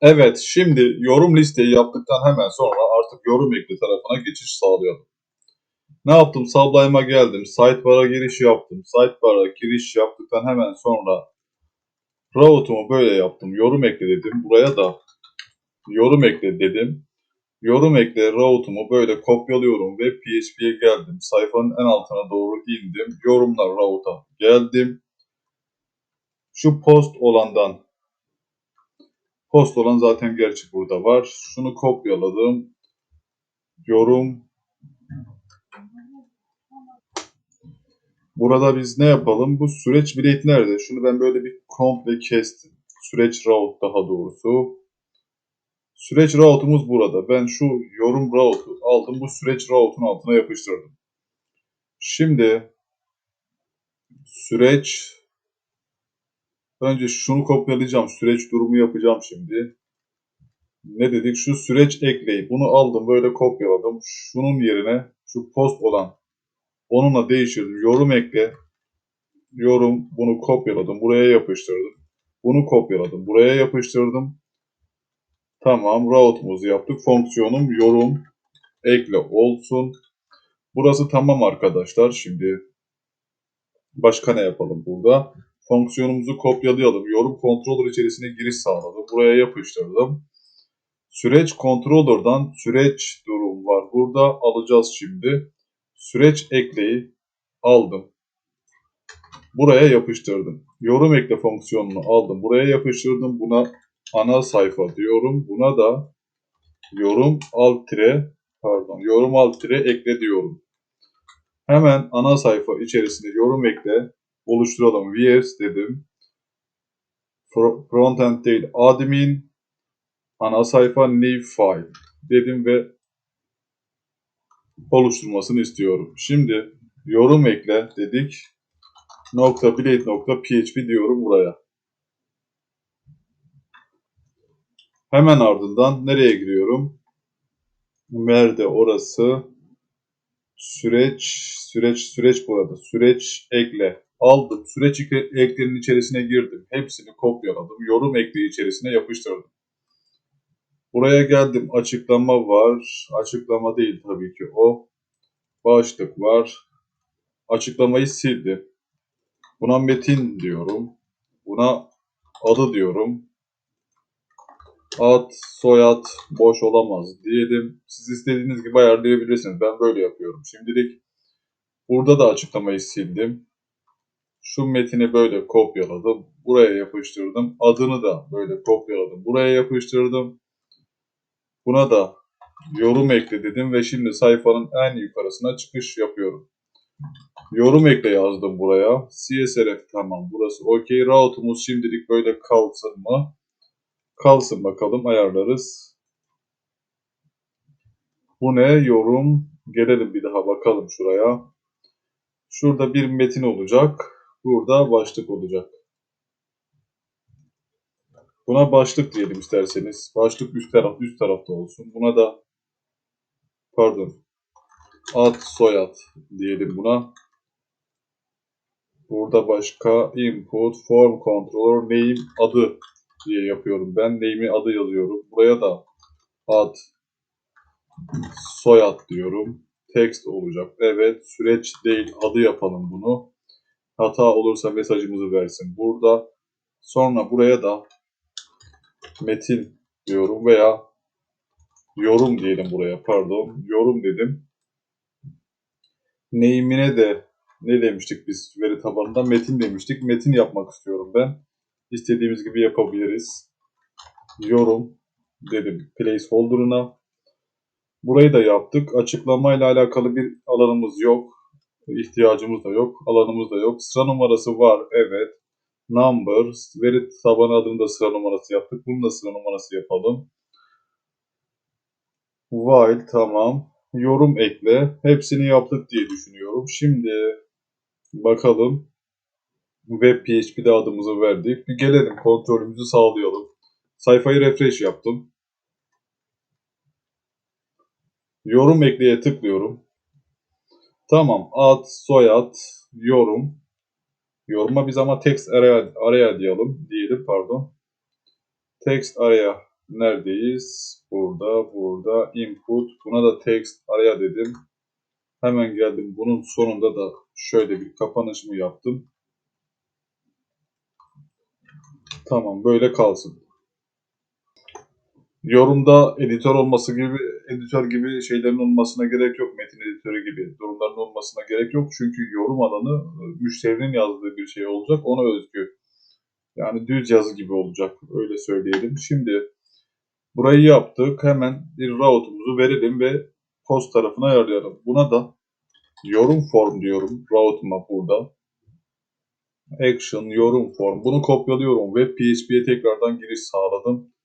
Evet, şimdi yorum listeyi yaptıktan hemen sonra artık yorum ekli tarafına geçiş sağlayalım. Ne yaptım? Sublime'a geldim. Sidebar'a giriş yaptım. Sidebar'a giriş yaptıktan hemen sonra route'umu böyle yaptım. Yorum ekle dedim. Buraya da yorum ekle dedim. Yorum ekle route'umu böyle kopyalıyorum ve PHP'ye geldim. Sayfanın en altına doğru indim. Yorumlar route'a geldim. Şu post olandan post olan zaten gerçi burada var. Şunu kopyaladım. Yorum Burada biz ne yapalım? Bu süreç bileti nerede? Şunu ben böyle bir komple kestim. Süreç route daha doğrusu. Süreç route'umuz burada. Ben şu yorum route'u aldım. Bu süreç route'un altına yapıştırdım. Şimdi süreç önce şunu kopyalayacağım. Süreç durumu yapacağım şimdi. Ne dedik? Şu süreç ekleyip bunu aldım böyle kopyaladım. Şunun yerine şu post olan onunla değiştirdim. Yorum ekle. Yorum bunu kopyaladım. Buraya yapıştırdım. Bunu kopyaladım. Buraya yapıştırdım. Tamam. Route'umuzu yaptık. Fonksiyonum yorum ekle olsun. Burası tamam arkadaşlar. Şimdi başka ne yapalım burada? Fonksiyonumuzu kopyalayalım. Yorum controller içerisine giriş sağladım. Buraya yapıştırdım. Süreç controller'dan süreç durum var. Burada alacağız şimdi. Süreç ekleyi aldım. Buraya yapıştırdım. Yorum ekle fonksiyonunu aldım. Buraya yapıştırdım. Buna ana sayfa diyorum. Buna da yorum alt tire pardon yorum alt tire ekle diyorum. Hemen ana sayfa içerisinde yorum ekle oluşturalım. VS dedim. Frontend değil admin ana sayfa new file dedim ve oluşturmasını istiyorum. Şimdi yorum ekle dedik. Nokta blade nokta php diyorum buraya. Hemen ardından nereye giriyorum? Nerede orası? Süreç, süreç, süreç burada. Süreç ekle. Aldım. Süreç eklerinin içerisine girdim. Hepsini kopyaladım. Yorum ekleyi içerisine yapıştırdım. Buraya geldim. Açıklama var. Açıklama değil tabii ki o. Başlık var. Açıklamayı sildim. Buna metin diyorum. Buna adı diyorum. Ad, soyad boş olamaz diyelim. Siz istediğiniz gibi ayarlayabilirsiniz. Ben böyle yapıyorum. Şimdilik burada da açıklamayı sildim. Şu metini böyle kopyaladım. Buraya yapıştırdım. Adını da böyle kopyaladım. Buraya yapıştırdım. Buna da yorum ekle dedim ve şimdi sayfanın en yukarısına çıkış yapıyorum. Yorum ekle yazdım buraya. CSRF tamam burası okey. Route'umuz şimdilik böyle kalsın mı? Kalsın bakalım ayarlarız. Bu ne? Yorum. Gelelim bir daha bakalım şuraya. Şurada bir metin olacak. Burada başlık olacak. Buna başlık diyelim isterseniz. Başlık üst taraf üst tarafta olsun. Buna da pardon ad soyad diyelim buna. Burada başka input form controller name adı diye yapıyorum. Ben name'i adı yazıyorum. Buraya da ad soyad diyorum. Text olacak. Evet süreç değil adı yapalım bunu. Hata olursa mesajımızı versin. Burada sonra buraya da metin diyorum veya yorum diyelim buraya pardon. Yorum dedim. Name'ine de ne demiştik biz veri tabanında? Metin demiştik. Metin yapmak istiyorum ben. İstediğimiz gibi yapabiliriz. Yorum dedim placeholder'ına. Burayı da yaptık. Açıklamayla alakalı bir alanımız yok. İhtiyacımız da yok. Alanımız da yok. Sıra numarası var. Evet. Number. Veri tabanı adını da sıra numarası yaptık. Bunu da sıra numarası yapalım. While tamam. Yorum ekle. Hepsini yaptık diye düşünüyorum. Şimdi bakalım. Web PHP'de adımızı verdik. Bir gelelim kontrolümüzü sağlayalım. Sayfayı refresh yaptım. Yorum ekleye tıklıyorum. Tamam. Ad, soyad, yorum. Yoruma biz ama text araya, araya diyelim. Diyelim pardon. Text araya Neredeyiz? Burada, burada. Input. Buna da text araya dedim. Hemen geldim. Bunun sonunda da şöyle bir kapanışımı yaptım. Tamam böyle kalsın. Yorumda editör olması gibi, editör gibi şeylerin olmasına gerek yok. Metin editörü gibi durumların olmasına gerek yok. Çünkü yorum alanı e, müşterinin yazdığı bir şey olacak. Ona özgü. Yani düz yazı gibi olacak. Öyle söyleyelim. Şimdi burayı yaptık. Hemen bir route'umuzu verelim ve post tarafına ayarlayalım. Buna da yorum form diyorum. Route'uma burada. Action, yorum form. Bunu kopyalıyorum ve PHP'ye tekrardan giriş sağladım.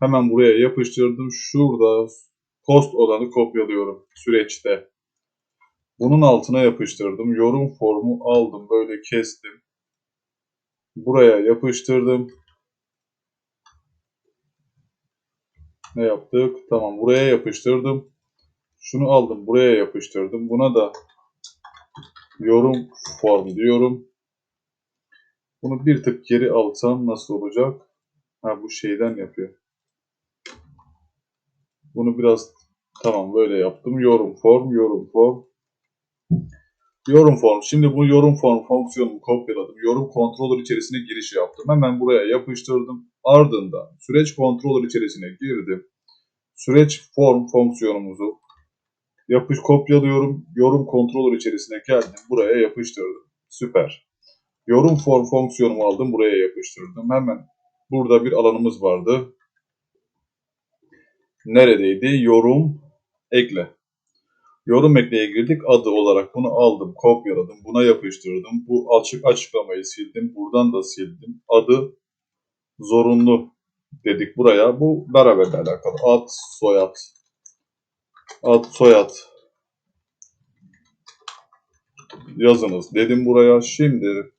Hemen buraya yapıştırdım. Şurada post olanı kopyalıyorum süreçte. Bunun altına yapıştırdım. Yorum formu aldım. Böyle kestim. Buraya yapıştırdım. Ne yaptık? Tamam buraya yapıştırdım. Şunu aldım. Buraya yapıştırdım. Buna da yorum form diyorum. Bunu bir tık geri alsam nasıl olacak? Ha bu şeyden yapıyor. Bunu biraz tamam böyle yaptım. Yorum form, yorum form. Yorum form. Şimdi bu yorum form fonksiyonumu kopyaladım. Yorum controller içerisine giriş yaptım. Hemen buraya yapıştırdım. Ardından süreç controller içerisine girdim. Süreç form fonksiyonumuzu yapış kopyalıyorum. Yorum controller içerisine geldim. Buraya yapıştırdım. Süper. Yorum form fonksiyonumu aldım. Buraya yapıştırdım. Hemen burada bir alanımız vardı. Neredeydi? Yorum ekle. Yorum ekleye girdik. Adı olarak bunu aldım, kopyaladım, buna yapıştırdım. Bu açık açıklamayı sildim. Buradan da sildim. Adı zorunlu dedik buraya. Bu beraberle alakalı. Ad, soyad. Ad, soyad. Yazınız dedim buraya. Şimdi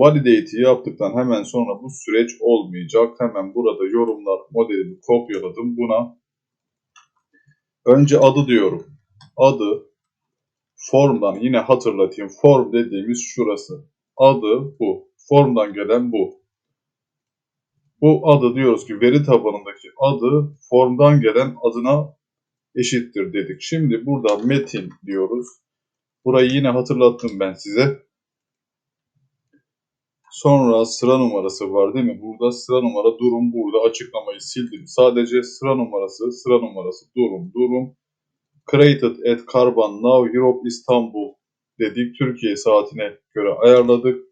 validate'i yaptıktan hemen sonra bu süreç olmayacak. Hemen burada yorumlar modelini kopyaladım. Buna önce adı diyorum. Adı formdan yine hatırlatayım. Form dediğimiz şurası. Adı bu. Formdan gelen bu. Bu adı diyoruz ki veri tabanındaki adı formdan gelen adına eşittir dedik. Şimdi burada metin diyoruz. Burayı yine hatırlattım ben size. Sonra sıra numarası var değil mi? Burada sıra numara durum burada açıklamayı sildim. Sadece sıra numarası, sıra numarası, durum, durum. Created at Carbon Now Europe İstanbul dedik. Türkiye saatine göre ayarladık.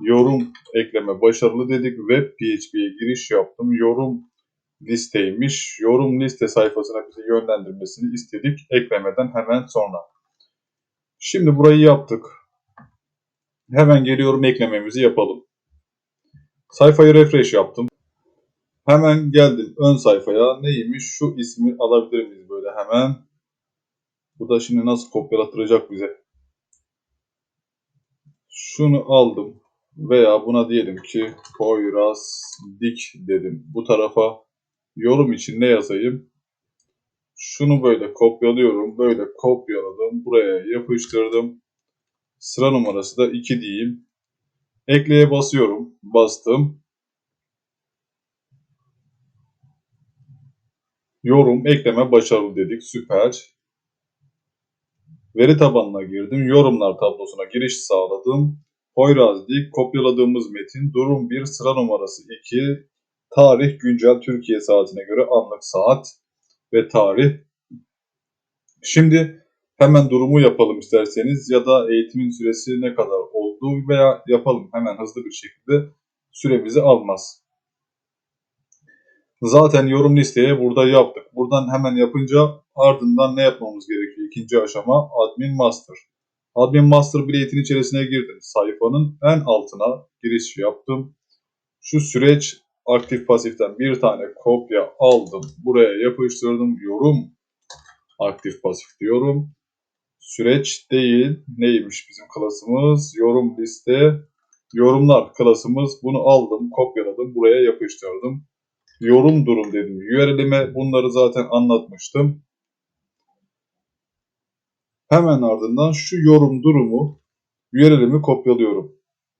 Yorum ekleme başarılı dedik. Web PHP'ye giriş yaptım. Yorum listeymiş. Yorum liste sayfasına bizi yönlendirmesini istedik. Eklemeden hemen sonra. Şimdi burayı yaptık. Hemen geliyorum eklememizi yapalım. Sayfayı refresh yaptım. Hemen geldim ön sayfaya. Neymiş? Şu ismi alabilir miyiz böyle hemen? Bu da şimdi nasıl kopyalattıracak bize? Şunu aldım. Veya buna diyelim ki Poyraz Dik dedim. Bu tarafa yorum için ne yazayım? Şunu böyle kopyalıyorum. Böyle kopyaladım. Buraya yapıştırdım. Sıra numarası da 2 diyeyim. Ekleye basıyorum. Bastım. Yorum, ekleme başarılı dedik. Süper. Veri tabanına girdim. Yorumlar tablosuna giriş sağladım. Poyraz Dik, kopyaladığımız metin, durum 1, sıra numarası 2, tarih güncel Türkiye saatine göre anlık saat ve tarih. Şimdi hemen durumu yapalım isterseniz ya da eğitimin süresi ne kadar olduğu veya yapalım hemen hızlı bir şekilde süremizi almaz. Zaten yorum listeye burada yaptık. Buradan hemen yapınca ardından ne yapmamız gerekiyor? İkinci aşama admin master. Admin master biletin içerisine girdim. Sayfanın en altına giriş yaptım. Şu süreç aktif pasiften bir tane kopya aldım. Buraya yapıştırdım. Yorum aktif pasif diyorum. Süreç değil. Neymiş bizim klasımız? Yorum liste. Yorumlar klasımız. Bunu aldım, kopyaladım. Buraya yapıştırdım. Yorum durum dedim. URL'ime bunları zaten anlatmıştım. Hemen ardından şu yorum durumu URL'imi kopyalıyorum.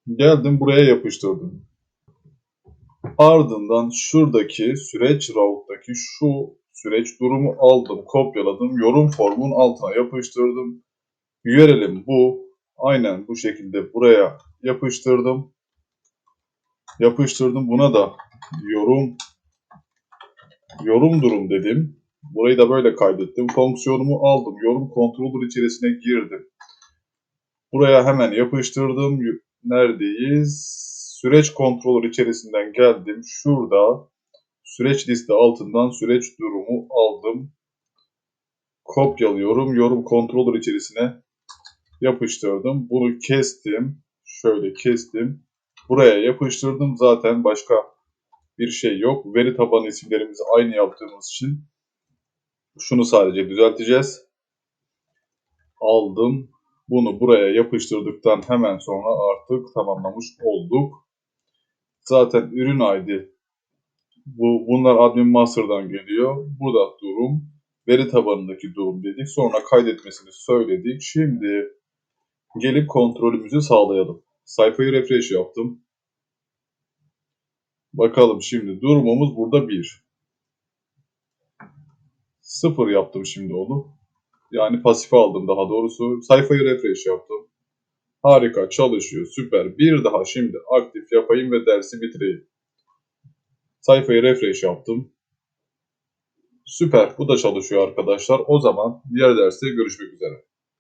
Geldim buraya yapıştırdım. Ardından şuradaki süreç route'daki şu süreç durumu aldım, kopyaladım, yorum formun altına yapıştırdım. URL'im bu. Aynen bu şekilde buraya yapıştırdım. Yapıştırdım. Buna da yorum yorum durum dedim. Burayı da böyle kaydettim. Fonksiyonumu aldım. Yorum controller içerisine girdim. Buraya hemen yapıştırdım. Neredeyiz? Süreç controller içerisinden geldim. Şurada süreç liste altından süreç durumu aldım. Kopyalıyorum. Yorum controller içerisine yapıştırdım. Bunu kestim. Şöyle kestim. Buraya yapıştırdım. Zaten başka bir şey yok. Veri tabanı isimlerimizi aynı yaptığımız için şunu sadece düzelteceğiz. Aldım. Bunu buraya yapıştırdıktan hemen sonra artık tamamlamış olduk. Zaten ürün ID bu, bunlar admin master'dan geliyor. Burada durum, veri tabanındaki durum dedik. Sonra kaydetmesini söyledik. Şimdi gelip kontrolümüzü sağlayalım. Sayfayı refresh yaptım. Bakalım şimdi durumumuz burada 1. 0 yaptım şimdi onu. Yani pasife aldım daha doğrusu. Sayfayı refresh yaptım. Harika çalışıyor süper. Bir daha şimdi aktif yapayım ve dersi bitireyim. Sayfayı refresh yaptım. Süper bu da çalışıyor arkadaşlar. O zaman diğer derste görüşmek üzere.